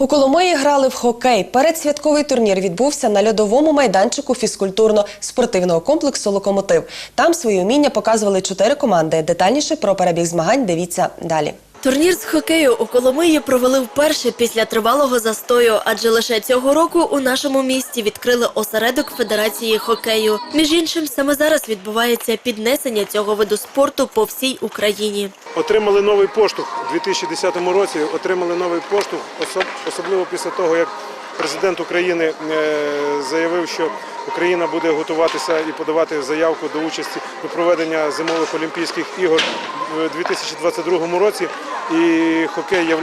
У Коломиї грали в хокей. Передсвятковий турнір відбувся на льодовому майданчику фізкультурно-спортивного комплексу Локомотив. Там свої уміння показували чотири команди. Детальніше про перебіг змагань дивіться далі. Турнір з хокею у Коломиї провели вперше після тривалого застою, адже лише цього року у нашому місті відкрили осередок Федерації хокею. Між іншим, саме зараз відбувається піднесення цього виду спорту по всій Україні. Отримали новий поштовх у 2010 році. Отримали новий поштовх, особливо після того, як президент України е, заявив, що Україна буде готуватися і подавати заявку до участі до проведення зимових Олімпійських ігор у 2022 році. І хокей є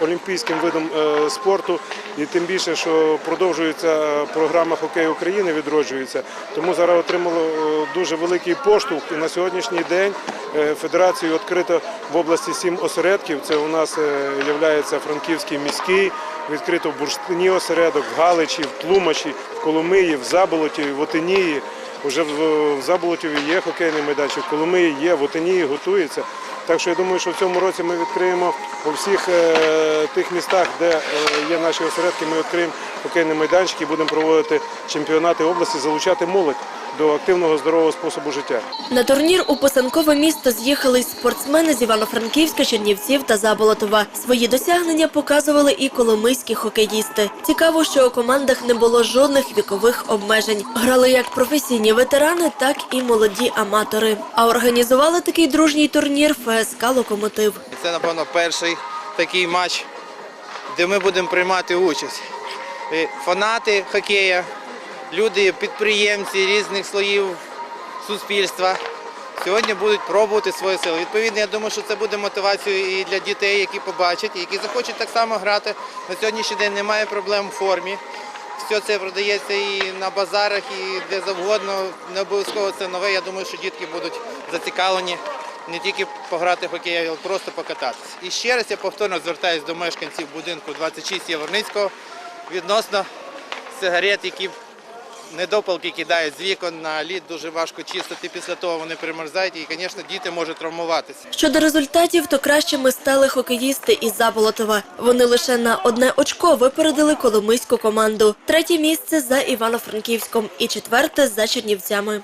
олімпійським видом е, спорту, і тим більше, що продовжується е, програма хокею України, відроджується. Тому зараз отримало е, дуже великий поштовх. І на сьогоднішній день е, федерацією відкрито в області сім осередків. Це у нас є Франківський міський, відкрито в Бурштині осередок, в Галичі, в Тлумачі, в Коломиї, в Заболоті, в Отинії. Уже в, Заболотіві є хокейний майданчик, в Коломиї є, в Отинії готується. Так що я думаю, що в цьому році ми відкриємо у всіх е, тих містах, де е, є наші осередки, ми відкриємо хокейний майданчик і будемо проводити чемпіонати області, залучати молодь до активного здорового способу життя. На турнір у писанкове місто з'їхались спортсмени з Івано-Франківська, Чернівців та Заболотова. Свої досягнення показували і коломийські хокеїсти. Цікаво, що у командах не було жодних вікових обмежень. Грали як професійні ветерани, так і молоді аматори. А організували такий дружній турнір ФСК Локомотив. Це, напевно, перший такий матч, де ми будемо приймати участь. Фанати хокея, люди, підприємці різних слоїв суспільства сьогодні будуть пробувати свої сили. Відповідно, я думаю, що це буде мотивацією і для дітей, які побачать, які захочуть так само грати. На сьогоднішній день немає проблем в формі. Все це продається і на базарах, і де завгодно. Не обов'язково це нове. Я думаю, що дітки будуть зацікавлені не тільки пограти в хокей, а й просто покататися. І ще раз я повторно звертаюся до мешканців будинку 26 Яворницького відносно сигарет, які недопалки кидають з вікон на лід, дуже важко чистити. Після того вони примерзають і, звісно, діти можуть травмуватися. Щодо результатів, то кращими стали хокеїсти із Заболотова. Вони лише на одне очко випередили коломийську команду. Третє місце за Івано-Франківськом і четверте за Чернівцями.